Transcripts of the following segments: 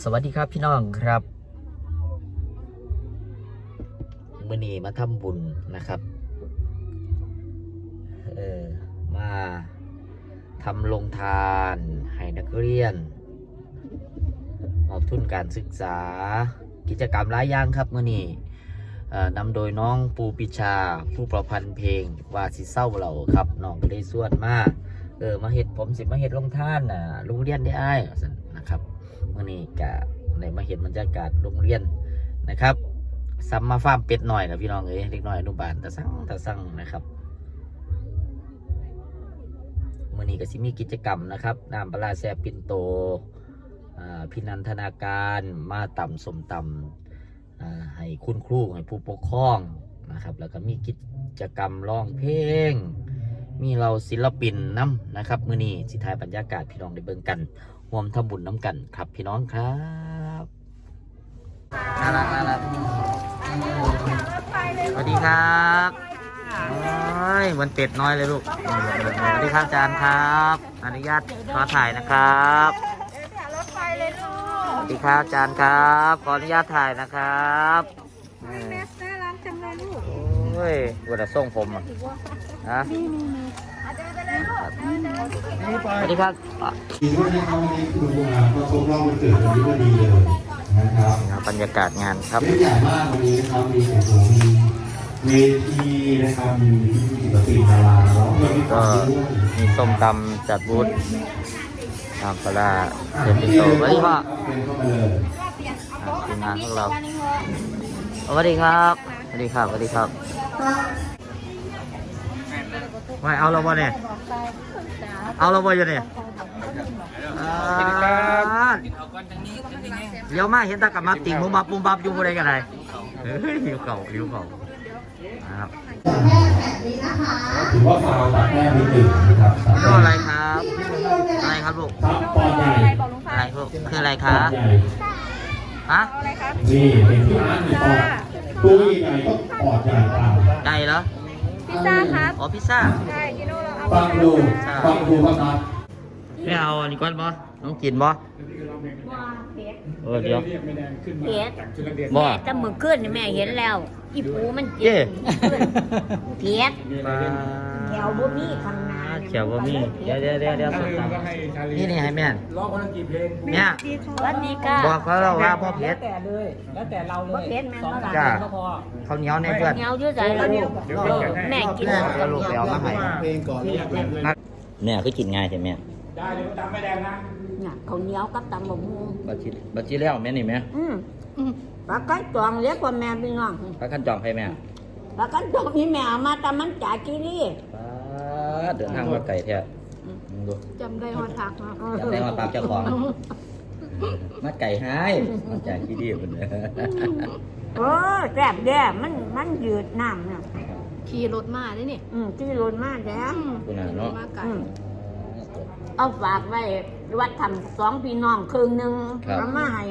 สวัสดีครับพี่น้องครับมื่อนี้มาทำบุญนะครับ เออมาทำลงทานให้นักเรียนมอบทุนการศึกษา กิจกรรมหลายอย่างครับมื่อนี้เอ่อนำโดยน้องปูปิชา ผู้ประพันธ์เพลงว่าสิเศร้าเราครับน้องก็ได้ส่วนมากเออมาเห็ดผมสิมาเห็ดลงท่านน่ะโรงเรียนได้อ้ายนะครับ มื่อนี้กะในมาเห็นบรรยากาศโรงเรียนนะครับซัมมาฟาร์มเป็ดหน่อยนะพี่น้องเอ้ยเล็กน้อยอนุบาลตะสั่งตะสั่งนะครับมื่อนี้ก็สิมีกิจกรรมนะครับน้ำปลาแซ่บปินโตพินันทนาการมาต่ำสมต่ำอ่าให้คุณครูให้ผู้ปกครองนะครับแล้วก็มีกิจกรรมร้องเพลง มีเราศิลปินน้ำนะครับ มื่อนี้สิทายบรรยากาศพี่น้องได้เบิ่งกัน ร่วมทำบุญน้ำกันครับพี่น้องครับน่ารักน่ารักสวัสดีครับโอ้ยวันเป็ดน้อยเลยลูกสวัสดีครับอาจารย์ครับ อนุญาตขอถ่ายนะครับรถไฟเลยลูสวัสดีครับอาจารย์ครับขออนุญาตถ่ายนะครับเออแม่น่ารักจังเลยลูกโอ้ยวัวส่งผมอะนะอาจจะไปเลยลูก สวัสดีครับอะดีด้วยนะครับวันนี้คุณบุญมาก็ครบรอบวันเกิดวันนี้ก็ดีเลยนะครับบรรยากาศงานครับเล่นใหญ่มากวันนี้นะครับมีแขกรับมีเวทีนะครับมีศิลปินดาราร้องเพลงก็ด้วยมีส้มตำจัดบูธน้ำปลาร้าเซนปิโตสวัสดีพ่อเป็นเข้ามาเลยอะทีมงานของเราสวัสดีครับสวัสดีครับสวัสดีครับไม่เอาเราบ่เนี่ย เอาเราบ่อยู่เนี่ยสวัสดีครับเดี๋ยวมาเห็นตากลับมาติ่งมุมบับมุมบับอยู่บ่ได้กันไรเฮ้ยหิวเก่าหิวเก่านะครับถือว่าฟาวตัดแต้มนิดหนึ่งนะครับตัดก็แต้มอะไรครับ อะไรครับลูกครับปอดใหญ่อะไรลูกคืออะไรปคะอดใหญ่ฮะอะไรครับนี่เป็นที่ร้านในปอดตู้ใหญ่ก็ปอดใหญ่เปล่าไก่เหรอพิซซ่าครับอ๋อพิซซ่าใช่ ฟังดูฟังดูครับครับไม่เอาอันนี้ก้อนบอน้องกินบอเออเดี๋ยวเฮ็ดบอแต่มื้อคืนนี่แม่เห็นแล้ว อีปูมันกิเย่เฮ็ดแถวบ่มีข้างหน้า เขียวบ่มีเดี๋ยวเดี๋ยวเดี๋ยวเดี๋ยวสดตามนี่นี่ให้แม่นร้องคนละกี่เพลงเนี่ยวัสดีค่ะบอกเขาเราว่าพ่อเพชรแต่เลย แล้วแต่เราเลยบ่เพชรแม่นสองบ่สาเขาเหนียวในเพื่อนเหนียวยู่ไสล่ะลูกเออแม่กินแม่ข้วลูกไปเอามาให้เพลงก่อนที่จะเป็นเนี่ยคือกินง่ายใช่ไหมได้เลยจำไม่แดงนะน่ะข้าเหนียวกับตำบักหุ่งบัจิบัจิแล้วแม่นี่แม่อืมอืมปลากันจองเรียกว่าแม่พี่น้องพระขั้นจองให้แม่ปลากันจองนี่แม่เอามาแต่มันจ่ากิรี่ป๊า เดินทางมาไกลแท้มึงดูจำได้ฮอทักมาจำได้ว่าปากเจ้าของมาไก่ให้มาจากที่ดีคนเนี่ยเออแซ่บเด้อมันมันยืดน้ำน่ะขี่รถมาได้นี่อืมที่โรนมากแล้วคุณน่ะเนาะมาไกลอืมเอาฝากไว้วัดทำสองพี่น้องครึ่งหนึ่งครับเอามาให้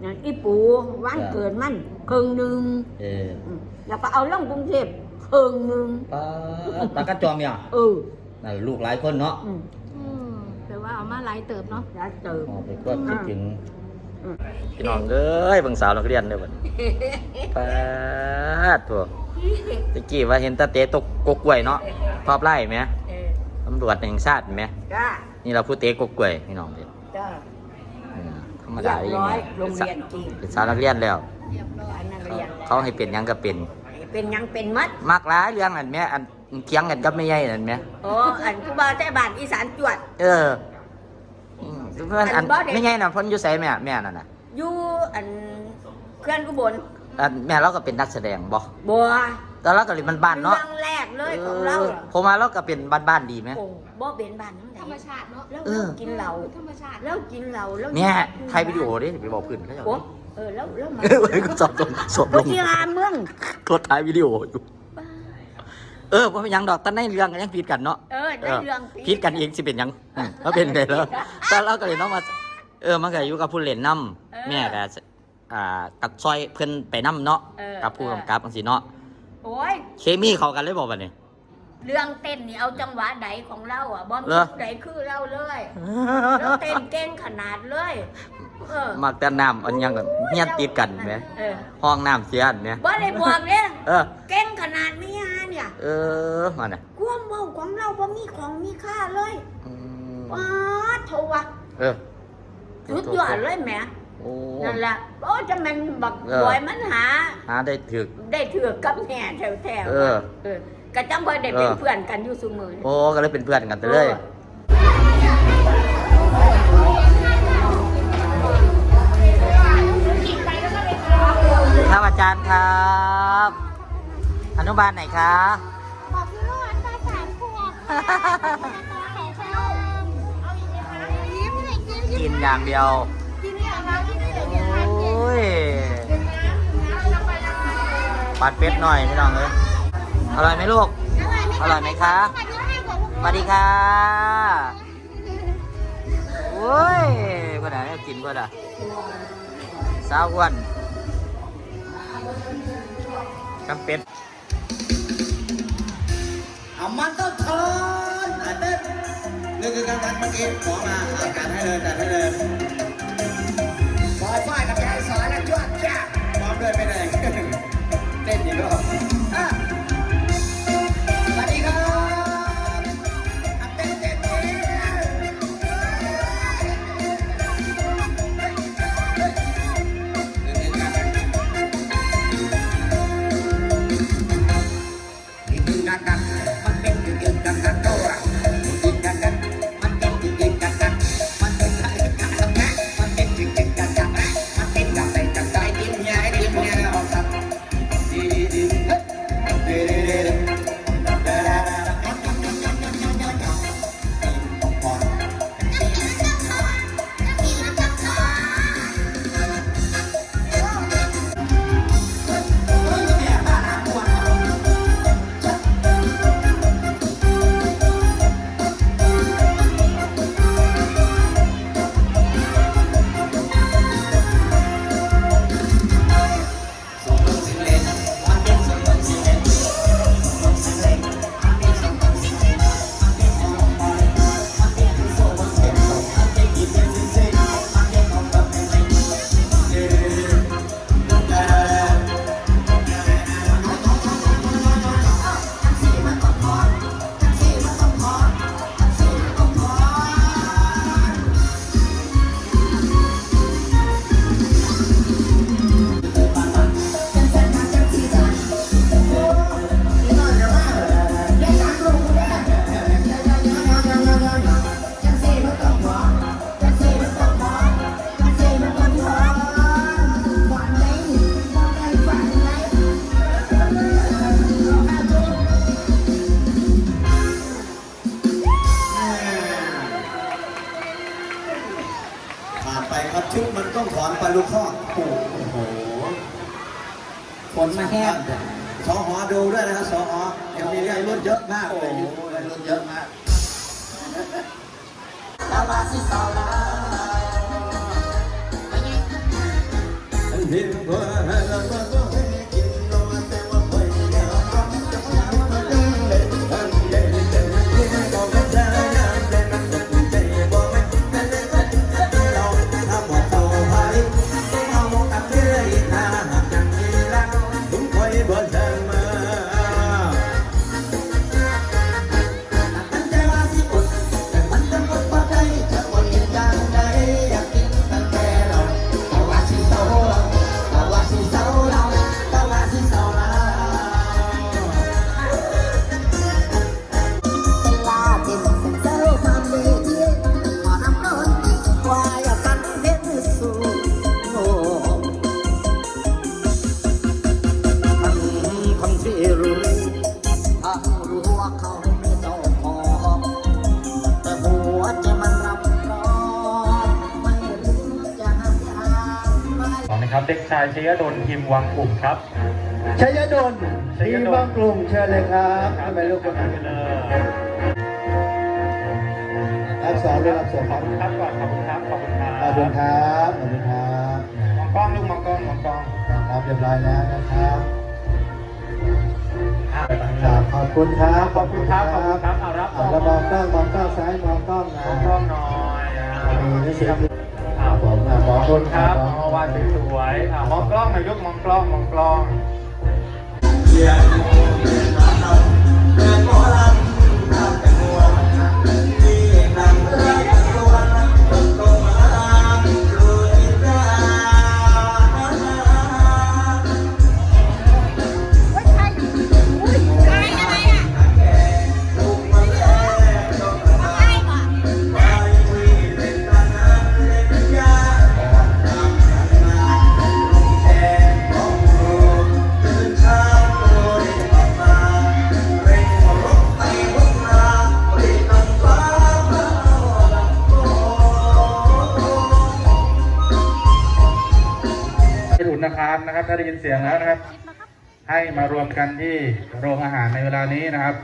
อย่างอีปูวันเกิดมันครึ่งหนึ่งเอออืมแล้วก็เอาลงกรุงเทพ ครึ่งหนึ่งป้าดปากกระจอมเนี่ยเออนั่นลูกหลายคนเนาะอืมอืมแปลว่าเอามาหลายเติบเนาะแล้วเติม อ๋อไปกดคิดถึงอืม พี่น้องเอ้ยเบางสาวนักเรียนเลยบัดป้าดถั่วตะกี้ว่าเห็นตาเตะตกกกกล้วยเนาะพอบไล่ไหมเออตำรวจแห่งชาติไหมจ้านี่เราพูดเตะกกกล้วยพี่น้องเด็จ้าธรรมดาเรียบยังร้อไงยโรงเรียนจริง เป็นสาวนักเรียนแล้ว อันนักเรียนเขาให้เป็นหยังก็เป็น เป็นหยังเป็นมัดมากหลายเรื่องอันแม่อันเคียงกันกับไม่ใหญ่นั่นแม่โอ้อันผู้บ่าวใจบานอีสานจวด เอออืมเพื่อนอันอันบ่ได้ไม่ใหญ่น่ะเพ่นอยู่ไสแม่แม่นั่นน่ะอยู่อันเคลื่อนกุบลอันแม่เราก็เป็นนักแสดงบ่บัวแต่เราก็เล่นบ้านๆเนาะเรื่องแรกเลยของเราออผมมาเราก็เป็นบ้านๆดีไหม โอ้บ่เป็นบ้านน้ำธรรมไหนชาติเนาะ แล้วเออ กินเหล้าธรรมชาติ แล้วกินเหล้าแล้วเนี่ยไทยวิดีโอดิไปบอกเพื่อนเขาจะโอ้ เออแล้วแล้วมาเออก็สอบลงสอบลโอ้งที่หาเมืองกดถ่ายวิดีโออยู่ เออว่าเป็นหยังดอกแต่ในเรื่องก็ยังผิดกันเนาะ เออได้เรื่องผิดกันเองสิเป็นหยังอืมแล้วเป็นไงแล้วแต่เราก็เลยต้องมา เออมันก็อยู่กับผู้เล่นนำแม่ก็อ่าตัดซอยเพิ่นไปนำเนาะกับผู้กำกับจังซี่เนาะ โอ้ยเคมีเข้ากันเลยบอกว่านี่ค เรื่องเต้นนี่เอาจังหวะใดของเราอะบอมเหรอ ใดคือเราเลยแล้วเต้นเก่งขนาดเลย เออมักแต่น้ำอันยังกันเฮียนติดกันไหมเออห้องน้ำเสียอันเนี่ยบ่ได้บอกเนี่ยเออ เก่งขนาดนี้ฮะเนี่ยเออมาเนี่ยความเมาของเราบ่มีของมีค่าเลยอืมว้าโทวะเออสุดยอดเลยแหม โอ้นั่นแหละโอ้จะมันบักเออบอยมันหา หาได้ถึก ได้ถือกับแม่แถวแถวเออเออก็จังบ่ได้เป็นเออเพื่อนกันอยู่ซุมือโอ้ก็เลยเป็นเพื่อนกันไปเลยครับอาจารย์ครับ อนุบาลไหนคะบอกคือลูกอันตาสามขวบไข่เฟิร์มเอาอีกไหมคะยิ้มให้กินยิ้มกินอย่างเดียว ปัดเป็ดหน่อยพี่น้องเลยอร่อยไหมลูก อร่อยไหมคะสวัสดีค่ะโอ้ยก็ได้กินก็ได้สาวอ้วนกำเป็ดเอามันต้องทนอะเต้นนี่คือการการเมื่อกี้ขอมาอาการให้เลยจัดให้เลย เไปครับชุดมันต้องถอนปลาลูกข้อโอ้โหฝนมาแห้งสอหอดูด้วยนะครับสอหอยังมีเรื่องรุ่นเยอะมากเลยรุ่นเยอะมากล ชายชยดลพิมพ์วังกลุ่มครับชัยดลทีมบางกลุ่มเชิญเลยครับทำไมลูกคนไปนั้นเลยรับสอนเลยรับสอนขอบคุณครับก่อนขอบคุณครับขอบคุณครับขอบคุณครับขอบคุณครับมองกล้องลูกมองกล้องมองกล้องครับเรียบร้อยแล้วนะครับออะครับขอบคุณครับขอบคุณครับขอบคุณครับเอารับอะแล้วมองกล้องมองกล้องซ้ายมองกล้องนะมองกล้องหน่อยอะมีนิสิตอะผมอะมอง ขอบคุณครับมมององวาดสวยๆอะมองกล้องหน่อยยกมองกล้องมองกล้อง ไปถุนนะครับนะครับ ถ้าได้ยินเสียงแล้วนะครับ ให้มารวมกันที่โรงอาหารในเวลานี้นะครับ